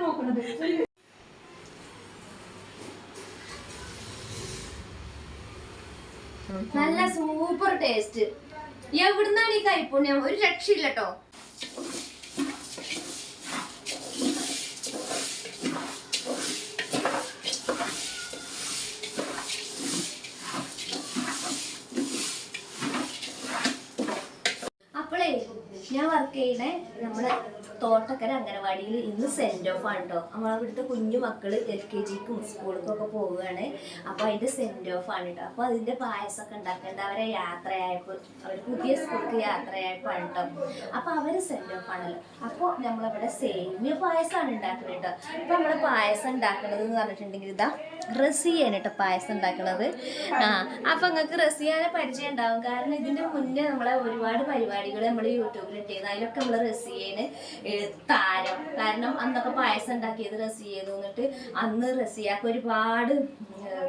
നോക്കുന്നത് നല്ല super taste എവിടുന്നാണ് ഈ കൈപ്പുണ്യം? ഒരു രക്ഷയില്ല കേട്ടോ അപ്പോളേ ചെയ്യണേ നമ്മളെ തോട്ടക്കര അംഗനവാടിയിൽ ഇന്ന് സെൻഡ് ഓഫ് ആണ് കേട്ടോ നമ്മളെ ഇവിടുത്തെ കുഞ്ഞു മക്കൾ എൽ കെ ജിക്കും സ്കൂളിലേക്കും ഒക്കെ പോവുകയാണ്. അപ്പോൾ അതിന്റെ സെൻഡ് ഓഫ് ആണ് കേട്ടോ അപ്പോൾ അതിന്റെ പായസമൊക്കെ ഉണ്ടാക്കേണ്ട അവരെ യാത്രയായപ്പോൾ അവർ പുതിയ സ്കൂൾക്ക് യാത്രയായപ്പോൾ ആണ് കേട്ടോ അപ്പോൾ അവർ സെൻഡ് ഓഫ് ആണല്ലോ. അപ്പോൾ നമ്മളിവിടെ സേമിയ പായസമാണ് ഉണ്ടാക്കുന്നത് കേട്ടോ അപ്പോൾ നമ്മൾ പായസം ഉണ്ടാക്കുന്നത് എന്ന് പറഞ്ഞിട്ടുണ്ടെങ്കിൽ ഇതാ റസിയാണ് കേട്ടോ പായസം ഉണ്ടാക്കുന്നത് ആ അപ്പം നിങ്ങൾക്ക് റസിയാനെ പരിചയം ഉണ്ടാവും. കാരണം ഇതിന്റെ മുന്നേ നമ്മളെ ഒരുപാട് പരിപാടികൾ നമ്മൾ യൂട്യൂബിൽ ഇട്ടിരുന്നു അതിലൊക്കെ നമ്മൾ റസിയേന് താരം. കാരണം അന്നൊക്കെ പായസം ഉണ്ടാക്കിയത് റസിയെന്ന് എന്നിട്ട് അന്ന് റസിയാക്ക് ഒരുപാട്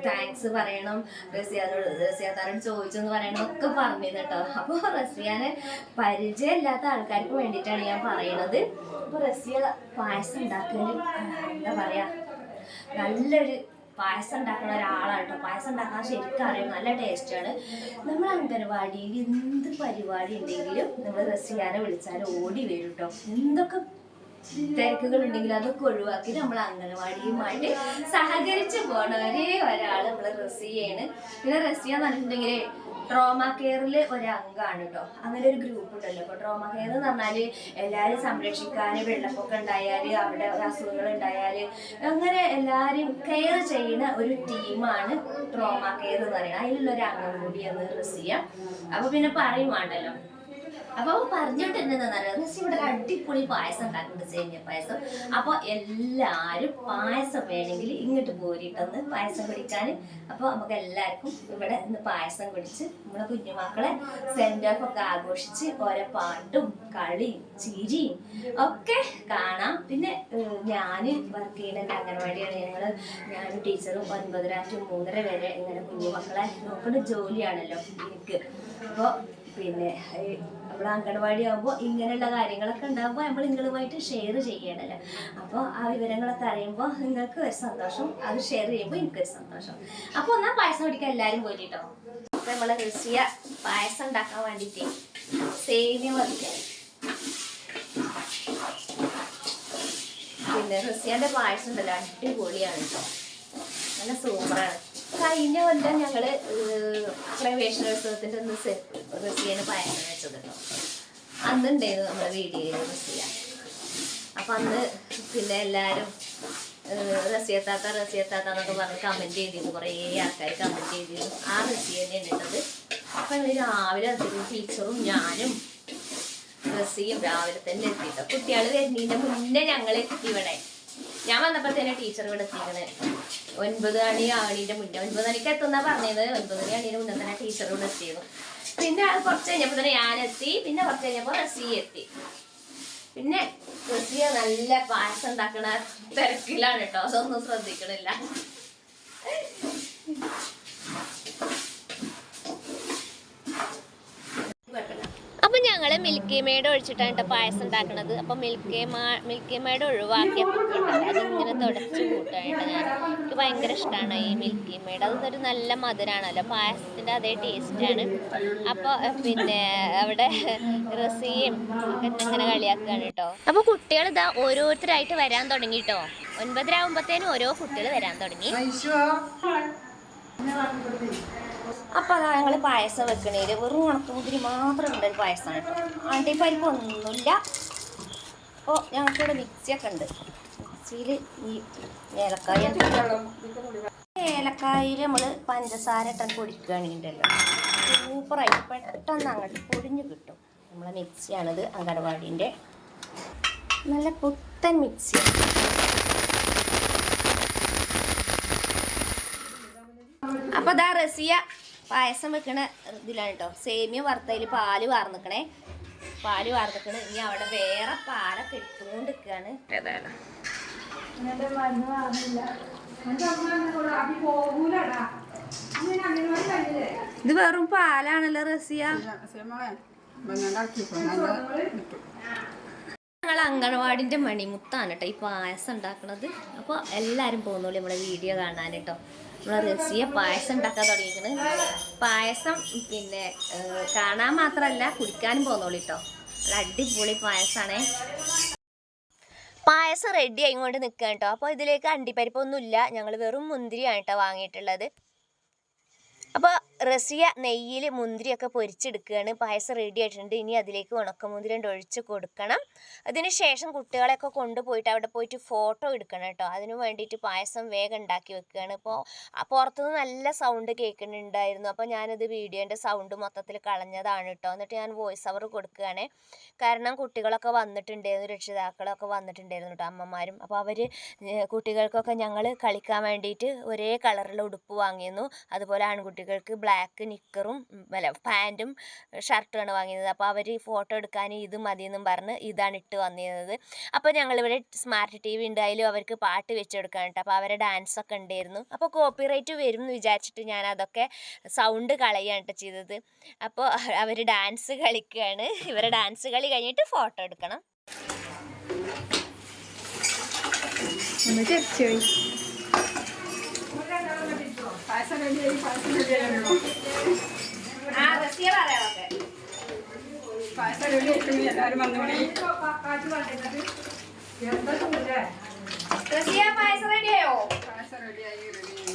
താങ്ക്സ് പറയണം. റസിയാനോട് ചോദിച്ചു ചോദിച്ചെന്ന് പറയണം ഒക്കെ പറഞ്ഞിരുന്നു കേട്ടോ. അപ്പോൾ റസിയാനെ പരിചയമില്ലാത്ത ആൾക്കാർക്ക് വേണ്ടിയിട്ടാണ് ഞാൻ പറയണത്. അപ്പോൾ റസിയ പായസം ഉണ്ടാക്കുന്നത് എന്താ പറയാ നല്ലൊരു പായസം ഉണ്ടാക്കുന്ന ഒരാളാണ് കേട്ടോ. പായസം ഉണ്ടാക്കാൻ ശരിക്കും അറിയാം. നല്ല ടേസ്റ്റാണ് നമ്മൾ അംഗനവാടിയിൽ എന്ത് പരിപാടി ഉണ്ടെങ്കിലും നമ്മൾ റസിയാനെ വിളിച്ചാൽ ഓടി വരും കേട്ടോ. എന്തൊക്കെ തിരക്കുകൾ ഉണ്ടെങ്കിൽ അതൊക്കെ ഒഴിവാക്കി നമ്മൾ അംഗനവാടിയുമായിട്ട് സഹകരിച്ച് പോണ ഒരേ ഒരാൾ നമ്മൾ റസിയാണ്. പിന്നെ റസിയ എന്ന് പറഞ്ഞിട്ടുണ്ടെങ്കിൽ ട്രോമ കെയറിൽ ഒരു കേട്ടോ അങ്ങനെ ഒരു ഗ്രൂപ്പ് ഉണ്ടല്ലോ. ഇപ്പോൾ ട്രോമ കെയർ എന്ന് പറഞ്ഞാൽ എല്ലാവരും സംരക്ഷിക്കാൻ വെള്ളപ്പൊക്കം ഉണ്ടായാൽ അവിടെ അസുഖങ്ങൾ ഉണ്ടായാൽ അങ്ങനെ എല്ലാവരും കെയർ ചെയ്യുന്ന ഒരു ടീമാണ് ട്രോമ കെയർ എന്ന് പറയുന്നത്. അതിലുള്ള ഒരു അംഗം കൂടിയാണ് റസിയ. അപ്പോൾ പിന്നെ പറയും അവ അപ്പൊ പറഞ്ഞോണ്ടിരുന്നതെന്നറിയാം റസി ഇവിടെ ഒരു അടിപൊളി പായസം ഉണ്ടാക്കുന്നുണ്ട് സേമിയ പായസം. അപ്പൊ എല്ലാരും പായസം വേണമെങ്കിൽ ഇങ്ങോട്ട് പോരിട്ടൊന്ന് പായസം കുടിക്കാൻ അപ്പൊ നമുക്ക് എല്ലാവർക്കും ഇവിടെ ഇന്ന് പായസം കുടിച്ച് നമ്മുടെ കുഞ്ഞുമക്കളെ സെൻഡ് ഓഫ് ഒക്കെ ആഘോഷിച്ച് ഓരോ പാട്ടും കളിയും ചിരിയും ഒക്കെ കാണാം. പിന്നെ ഞാൻ വർക്ക് ചെയ്യുന്ന അംഗൻവാടിയാണ്. ഞങ്ങൾ ഞാനും ടീച്ചറും ഒൻപതര ടു മൂന്നര വരെ ഇങ്ങനെ കുഞ്ഞുമക്കളെ നോക്കുന്ന ജോലിയാണല്ലോ എനിക്ക്. അപ്പോൾ പിന്നെ നമ്മുടെ അംഗൻവാടി ആകുമ്പോൾ ഇങ്ങനെയുള്ള കാര്യങ്ങളൊക്കെ ഉണ്ടാകുമ്പോൾ നമ്മൾ നിങ്ങളുമായിട്ട് ഷെയർ ചെയ്യണല്ലോ? അപ്പോൾ ആ വിവരങ്ങളൊക്കെ അറിയുമ്പോൾ നിങ്ങൾക്ക് ഒരു സന്തോഷം അത് ഷെയർ ചെയ്യുമ്പോൾ എനിക്കൊരു സന്തോഷം. അപ്പോൾ ഒന്നാ പായസം കുടിക്കാൻ എല്ലാവരും പോയിട്ടോ? അപ്പോൾ നമ്മൾ ഋഷിയ പായസം ഉണ്ടാക്കാൻ വേണ്ടിയിട്ട് സേമിയ വറുക്കാൻ പിന്നെ ഋഷിയന്റെ പായസം ഉണ്ടല്ലോ അടിപൊളിയാണ്. കേട്ടോ നല്ല സൂപ്പറാണ് കഴിഞ്ഞ കൊല്ലം ഞങ്ങൾ പ്രവേശനോത്സവത്തിന്റെ ഒന്ന് റസിയന് പായസം വെച്ചത് കേട്ടോ അന്നുണ്ടായിരുന്നു നമ്മുടെ വീഡിയോ റസിയ അപ്പൊ അന്ന് പിന്നെ എല്ലാരും റസിയത്താത്ത റസിയത്താത്ത എന്നൊക്കെ പറഞ്ഞ് കമന്റ് ചെയ്തിരുന്നു. കുറേ ആൾക്കാർ കമന്റ് ചെയ്തിരുന്നു. ആ റസിയ തന്നെയാണ് ഇട്ടത്. അപ്പൊ ഞങ്ങൾ രാവിലെ അതിന് ടീച്ചറും ഞാനും റസിയും രാവിലെ തന്നെ എത്തിട്ടോ കുട്ടികൾ വരുന്നതിന്റെ മുന്നേ ഞങ്ങൾ എത്തി ഇവിടെ. ഞാൻ വന്നപ്പോ തന്നെ ടീച്ചർ ഇവിടെ എത്തിക്കണേ. ഒൻപത് മണി ആണിന്റെ മുന്നേ. ഒൻപത് മണിക്ക് എത്തുന്ന പറഞ്ഞത്. ഒൻപത് മണി ആണിന്റെ മുന്നേ തന്നെ ടീച്ചറോട് എത്തിയത് പിന്നെ അത് കുറച്ച് കഴിഞ്ഞപ്പോ തന്നെ ഞാൻ എത്തി. പിന്നെ കുറച്ച് കഴിഞ്ഞപ്പോ റസി എത്തി. പിന്നെ റസിയ നല്ല പായസം ഉണ്ടാക്കണ തിരക്കിലാണ് കേട്ടോ. അതൊന്നും ശ്രദ്ധിക്കണില്ല. അപ്പൊ മിൽക്ക് മേഡ് ഒഴിച്ചിട്ടാണ് കേട്ടോ പായസം ഉണ്ടാക്കണത് അപ്പൊ മിൽക്കി മാ മിൽക്കി മേഡ് ഒഴിവാക്കിയപ്പോൾ അതിങ്ങനെ തുടച്ച് കൂട്ടാനായിട്ട് ഞാൻ. എനിക്ക് ഭയങ്കര ഇഷ്ടമാണ് ഈ മിൽക്കി മേഡ് അതൊരു നല്ല മധുരമാണല്ലോ പായസത്തിന്റെ അതേ ടേസ്റ്റാണ് അപ്പോൾ പിന്നെ അവിടെ റസിയും ഇങ്ങനെ കളിയാക്കുകയാണ് കേട്ടോ അപ്പൊ കുട്ടികൾ ഇതാ ഓരോരുത്തരായിട്ട് വരാൻ തുടങ്ങി കേട്ടോ ഒൻപതരാകുമ്പോഴത്തേനും ഓരോ കുട്ടികൾ വരാൻ തുടങ്ങി. അപ്പൊ അതാ ഞങ്ങൾ പായസം വെക്കണേൽ. വെറും ഉണക്കമുതിരി മാത്രം ഉണ്ട് ഒരു പായസമാണ് കേട്ടോ അണ്ടിപ്പരിപ്പ് ഞങ്ങൾക്ക് അപ്പോൾ ഞങ്ങൾക്കിവിടെ മിക്സിയൊക്കെ ഉണ്ട്. മിക്സിയിൽ ഈ ഏലക്കായ ഏലക്കായിൽ നമ്മൾ പഞ്ചസാര ഇട്ടാൽ പൊടിക്കുകയാണെങ്കിലല്ലോ സൂപ്പറായി. പെട്ടെന്ന് അങ്ങോട്ട് പൊടിഞ്ഞു കിട്ടും. നമ്മളെ മിക്സിയാണിത് അങ്കണവാടീന്റെ നല്ല പുത്തൻ മിക്സി. അപ്പൊ ദാ റസിയ പായസം വെക്കണ ഇതിലാണ് കേട്ടോ സേമിയ വറുത്തതിൽ പാൽ വാർന്നിക്കണേ. പാൽ വാർന്നിക്കണ്. ഇനി അവിടെ വേറെ പാലൊക്കെ ഇട്ടുകൊണ്ട് നിൽക്കുകയാണ് ഏതാണ് ഇത് വെറും പാലാണല്ലോ റസിയ. അങ്കണവാടിന്റെ ഞങ്ങൾ അംഗൻവാടിന്റെ മണിമുത്താണ് കേട്ടോ ഈ പായസം ഉണ്ടാക്കുന്നത് അപ്പോൾ എല്ലാരും പോകുന്നുള്ളൂ നമ്മളെ വീഡിയോ കാണാൻ കേട്ടോ നമ്മളെ റസിയ പായസം ഉണ്ടാക്കാൻ തുടങ്ങിയിരിക്കുന്നത് പായസം പിന്നെ കാണാൻ മാത്രമല്ല കുടിക്കാനും പോകുന്നുള്ളൂ കേട്ടോ അടിപൊളി പായസമാണേ പായസം റെഡി ആയിക്കൊണ്ട് നിൽക്കുക കേട്ടോ അപ്പോൾ ഇതിലേക്ക് അണ്ടിപ്പരിപ്പൊന്നുമില്ല. ഞങ്ങൾ വെറും മുന്തിരിയാണ് കേട്ടോ വാങ്ങിയിട്ടുള്ളത്. അപ്പോൾ റസിയ നെയ്യിൽ മുന്തിരിയൊക്കെ പൊരിച്ചെടുക്കുകയാണ്. പായസം റെഡി ആയിട്ടുണ്ട്. ഇനി അതിലേക്ക് ഉണക്കമുന്തിരി കൊണ്ട് ഒഴിച്ച് കൊടുക്കണം. അതിനുശേഷം കുട്ടികളെയൊക്കെ കൊണ്ടുപോയിട്ട് അവിടെ പോയിട്ട് ഫോട്ടോ എടുക്കണം കേട്ടോ. അതിന് വേണ്ടിയിട്ട് പായസം വേഗം ഉണ്ടാക്കി വെക്കുകയാണ്. ഇപ്പോൾ പുറത്തുനിന്ന് നല്ല സൗണ്ട് കേൾക്കുന്നുണ്ടായിരുന്നു. അപ്പോൾ ഞാനത് വീഡിയോന്റെ സൗണ്ട് മൊത്തത്തിൽ കളഞ്ഞതാണ് കേട്ടോ. എന്നിട്ട് ഞാൻ വോയിസ് അവർ കൊടുക്കുകയാണ്. കാരണം കുട്ടികളൊക്കെ വന്നിട്ടുണ്ടായിരുന്നു. രക്ഷിതാക്കളൊക്കെ വന്നിട്ടുണ്ടായിരുന്നു കേട്ടോ അമ്മമാരും. അപ്പോൾ അവർ കുട്ടികൾക്കൊക്കെ ഞങ്ങൾ കളിക്കാൻ വേണ്ടിയിട്ട് ഒരേ കളറിലുള്ള ഉടുപ്പ് വാങ്ങിയിരുന്നു. അതുപോലെ ആൺകുട്ടികൾക്ക് ബ്ലാക്ക് നിക്കറും ഉം, അല്ല പാന്റും ഷർട്ടുമാണ് വാങ്ങിയത്. അപ്പോൾ അവർ ഫോട്ടോ എടുക്കാൻ ഇത് മതിയെന്നും പറഞ്ഞ് ഇതാണ് ഇട്ട് വന്നിരുന്നത്. അപ്പോൾ ഞങ്ങളിവിടെ സ്മാർട്ട് ടി വി ഉണ്ട്. അതിലും അവർക്ക് പാട്ട് വെച്ച് കൊടുക്കാൻ കേട്ടോ അപ്പോൾ അവരെ ഡാൻസ് ഒക്കെ ഉണ്ടായിരുന്നു. അപ്പോൾ കോപ്പിറൈറ്റ് വരും എന്ന് വിചാരിച്ചിട്ട് ഞാൻ അതൊക്കെ സൗണ്ട് കളയാണ് ചെയ്തത്. അപ്പോൾ അവർ ഡാൻസ് കളിക്കുകയാണ് ഇവരെ ഡാൻസ് കളി കഴിഞ്ഞിട്ട് ഫോട്ടോ എടുക്കണം. ഒന്ന് പായസം റെഡിയായി പായസം റെഡിയായി പായസം റെഡിയായി അഭിനയം വന്നോളി എന്താ ചൂടേ പായസം റെഡിയായോ പായസം റെഡിയായി റെഡിയായി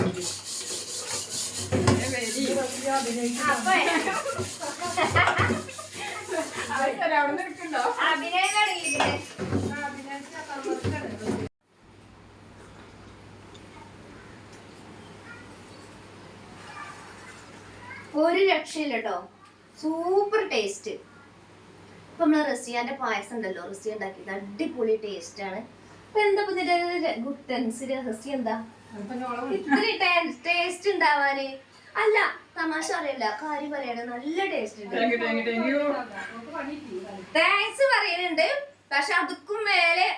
അവിടെ നിൽക്കണ്ടോ അഭിനയം തുടങ്ങിയിട്ടുണ്ട് ഒരു രക്ഷയില്ല കേട്ടോ സൂപ്പർ ടേസ്റ്റ്. ഇപ്പൊ നമ്മൾ റസിയാന്റെ പായസം ഉണ്ടല്ലോ റസിയ ഉണ്ടാക്കിയത്. അടിപൊളി ടേസ്റ്റ് ആണ്. അപ്പൊ എന്താ ഇപ്പൊ ഇതിന്റെ ഗുട്ടൻസ് രഹസ്യം എന്താ? ഇത്രയും ടേസ്റ്റ് ഉണ്ടാവാന്. അല്ല തമാശ അറിയില്ല കാര്യം പറയണ നല്ല ടേസ്റ്റ് ഉണ്ട്. താങ്ക്സ് പറയുന്നുണ്ട് പക്ഷെ അതുക്കും മേലെ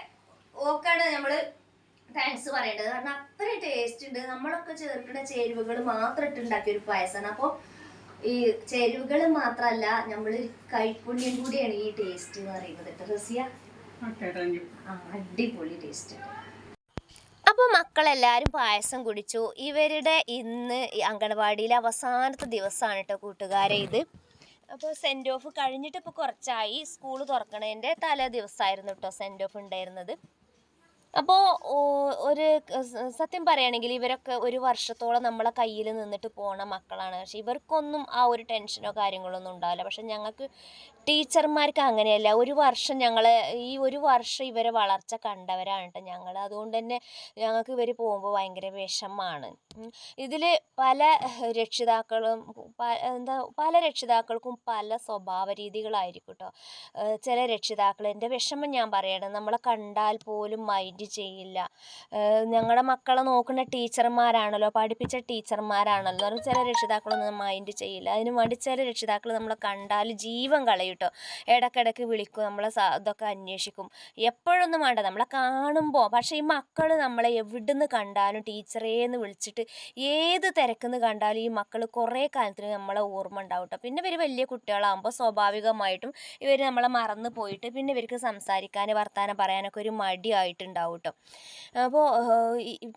ഓക്കാണ് നമ്മൾ താങ്ക്സ് പറയേണ്ടത്. കാരണം അത്ര ടേസ്റ്റ് ഉണ്ട്. നമ്മളൊക്കെ ചേർക്കുന്ന ചേരുവകൾ മാത്രം ഇട്ടുണ്ടാക്കിയ ഒരു പായസമാണ് അപ്പോൾ ഈ ചേരുവകൾ മാത്രമല്ല നമ്മൾ കൈപ്പുണ്യം കൂടിയാണ് ഈ ടേസ്റ്റ് എന്ന് പറയുന്നത് റസിയ? അടിപൊളി ടേസ്റ്റ് അപ്പോൾ മക്കളെല്ലാവരും പായസം കുടിച്ചു. ഇവരുടെ ഇന്ന് അങ്കണവാടിയിലെ അവസാനത്തെ ദിവസമാണ് കേട്ടോ കൂട്ടുകാരെ ഇത്. അപ്പോൾ സെൻഡ് ഓഫ് കഴിഞ്ഞിട്ട് ഇപ്പോൾ കുറച്ചായി. സ്കൂൾ തുറക്കണതിന്റെ തലേ ദിവസമായിരുന്നു കേട്ടോ സെൻഡ് ഓഫ് ഉണ്ടായിരുന്നത്. അപ്പോൾ ഒരു സത്യം പറയുകയാണെങ്കിൽ ഇവരൊക്കെ ഒരു വർഷത്തോളം നമ്മളെ കയ്യിൽ നിന്നിട്ട് പോണ മക്കളാണ്. പക്ഷെ ഇവർക്കൊന്നും ആ ഒരു ടെൻഷനോ കാര്യങ്ങളോ ഒന്നും ഉണ്ടാവില്ല. പക്ഷെ ഞങ്ങൾക്ക് ടീച്ചർമാർക്ക് അങ്ങനെയല്ല. ഒരു വർഷം ഞങ്ങൾ ഈ ഒരു വർഷം ഇവരെ വളർച്ച കണ്ടവരാണ് കേട്ടോ ഞങ്ങൾ അതുകൊണ്ട് തന്നെ ഞങ്ങൾക്ക് ഇവർ പോകുമ്പോൾ ഭയങ്കര വിഷമമാണ്. ഇതിൽ പല രക്ഷിതാക്കളും എന്താ പല രക്ഷിതാക്കൾക്കും പല സ്വഭാവ രീതികളായിരിക്കും കേട്ടോ ചില രക്ഷിതാക്കൾ എന്റെ വിഷമം ഞാൻ പറയണം. നമ്മളെ കണ്ടാൽ പോലും മൈൻഡ് ചെയ്യില്ല. ഞങ്ങളുടെ മക്കളെ നോക്കുന്ന ടീച്ചർമാരാണല്ലോ പഠിപ്പിച്ച ടീച്ചർമാരാണല്ലോ. ചില രക്ഷിതാക്കളൊന്നും മൈൻഡ് ചെയ്യില്ല. അതിന് വേണ്ടി ചില രക്ഷിതാക്കൾ നമ്മളെ കണ്ടാൽ ജീവൻ കളയും ഇടക്കിടക്ക് വിളിക്കും നമ്മളെ ഇതൊക്കെ അന്വേഷിക്കും. എപ്പോഴൊന്നും വേണ്ട നമ്മളെ കാണുമ്പോൾ പക്ഷേ ഈ മക്കൾ നമ്മളെ എവിടുന്ന് കണ്ടാലും ടീച്ചറേന്ന് വിളിച്ചിട്ട് ഏത് തിരക്കെന്ന് കണ്ടാലും ഈ മക്കൾ കുറേ കാലത്തിന് നമ്മളെ ഓർമ്മ ഉണ്ടാവും പിന്നെ ഇവർ വലിയ കുട്ടികളാകുമ്പോൾ സ്വാഭാവികമായിട്ടും ഇവർ നമ്മളെ മറന്നു പോയിട്ട് പിന്നെ ഇവർക്ക് സംസാരിക്കാൻ വർത്തമാനം പറയാനൊക്കെ ഒരു മടിയായിട്ടുണ്ടാവും. കേട്ടോ അപ്പോൾ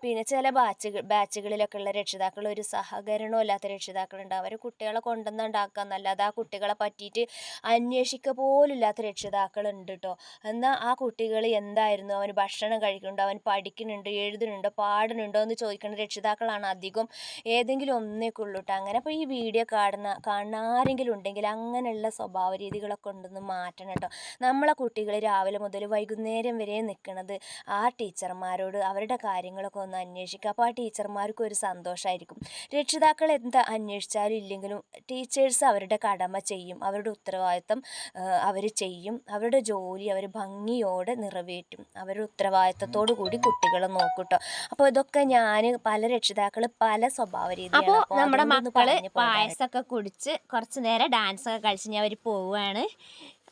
പിന്നെ ചില ബാച്ചുകൾ ബാച്ചുകളിലൊക്കെ ഉള്ള രക്ഷിതാക്കൾ ഒരു സഹകരണവും ഇല്ലാത്ത രക്ഷിതാക്കളുണ്ട് അവർ കുട്ടികളെ കൊണ്ടുവന്നുണ്ടാക്കുക എന്നല്ലാതെ ആ കുട്ടികളെ പറ്റിയിട്ട് അന്വേഷിക്കുക പോലും ഇല്ലാത്ത രക്ഷിതാക്കളുണ്ട് കേട്ടോ എന്നാൽ ആ കുട്ടികൾ എന്തായിരുന്നു? അവന് ഭക്ഷണം കഴിക്കുന്നുണ്ടോ? അവൻ പഠിക്കുന്നുണ്ട്? എഴുതുന്നുണ്ടോ? പാടുന്നുണ്ടോ? എന്ന് ചോദിക്കുന്ന രക്ഷിതാക്കളാണ് അധികം ഏതെങ്കിലും ഒന്നേക്കുള്ളൂ കേട്ടോ അങ്ങനെ അപ്പോൾ ഈ വീഡിയോ കാണുന്ന കാണുന്ന ആരെങ്കിലും ഉണ്ടെങ്കിൽ അങ്ങനെയുള്ള സ്വഭാവ രീതികളൊക്കെ ഉണ്ടെന്ന് മാറ്റണം കേട്ടോ നമ്മളെ കുട്ടികൾ രാവിലെ മുതൽ വൈകുന്നേരം വരെ നിൽക്കുന്നത് ആ ടീച്ചർമാരോട് അവരുടെ കാര്യങ്ങളൊക്കെ ഒന്ന് അന്വേഷിക്കുക അപ്പോൾ ആ ടീച്ചർമാർക്കും ഒരു സന്തോഷമായിരിക്കും രക്ഷിതാക്കൾ എന്താ അന്വേഷിച്ചാലും ഇല്ലെങ്കിലും ടീച്ചേഴ്സ് അവരുടെ കടമ ചെയ്യും. അവരുടെ ഉത്തരവാദിത്തം അവർ ചെയ്യും. അവരുടെ ജോലി അവർ ഭംഗിയോടെ നിറവേറ്റും. അവരുടെ ഉത്തരവാദിത്തത്തോടു കൂടി കുട്ടികളെ നോക്കൂട്ടോ. അപ്പോൾ ഇതൊക്കെ ഞാൻ പല രക്ഷിതാക്കൾ പല സ്വഭാവ രീതിയാണ് അപ്പോൾ നമ്മുടെ മക്കൾ പായസമൊക്കെ കുടിച്ച് കുറച്ച് നേരം ഡാൻസ് ഒക്കെ കളിച്ച് ഞാൻ അവർ പോവുകയാണ്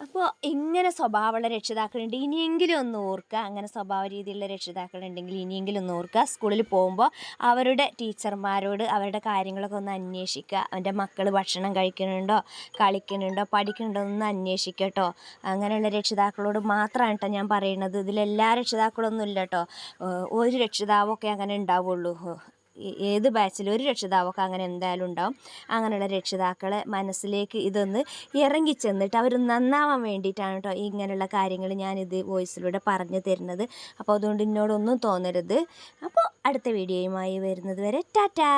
അപ്പോൾ ഇങ്ങനെ സ്വഭാവമുള്ള രക്ഷിതാക്കളുണ്ട്. ഇനിയെങ്കിലും ഒന്ന് ഓർക്കുക. അങ്ങനെ സ്വഭാവ രീതിയിലുള്ള രക്ഷിതാക്കളുണ്ടെങ്കിൽ ഇനിയെങ്കിലും ഒന്ന് ഓർക്കുക. സ്കൂളിൽ പോകുമ്പോൾ അവരുടെ ടീച്ചർമാരോട് അവരുടെ കാര്യങ്ങളൊക്കെ ഒന്ന് അന്വേഷിക്കുക. അവന്റെ മക്കൾ ഭക്ഷണം കഴിക്കുന്നുണ്ടോ? കളിക്കുന്നുണ്ടോ? പഠിക്കുന്നുണ്ടോ? ഒന്ന് അന്വേഷിക്കുക കേട്ടോ. അങ്ങനെയുള്ള രക്ഷിതാക്കളോട് മാത്രമാണ് കേട്ടോ ഞാൻ പറയുന്നത്. ഇതിലെല്ലാ രക്ഷിതാക്കളൊന്നും ഇല്ല കേട്ടോ ഒരു രക്ഷിതാവൊക്കെ അങ്ങനെ ഉണ്ടാവുള്ളൂ. ഏത് ബാച്ചിലും ഒരു രക്ഷിതാവൊക്കെ അങ്ങനെ എന്തായാലും ഉണ്ടാവും. അങ്ങനെയുള്ള രക്ഷിതാക്കളെ മനസ്സിലേക്ക് ഇതൊന്ന് ഇറങ്ങി ചെന്നിട്ട് അവർ നന്നാവാൻ വേണ്ടിയിട്ടാണ് കേട്ടോ ഇങ്ങനെയുള്ള കാര്യങ്ങൾ ഞാനിത് വോയിസിലൂടെ പറഞ്ഞു തരുന്നത്. അപ്പോൾ അതുകൊണ്ട് എന്നോടൊന്നും തോന്നരുത്. അപ്പോൾ അടുത്ത വീഡിയോയുമായി വരുന്നത് വരെ ടാറ്റാ!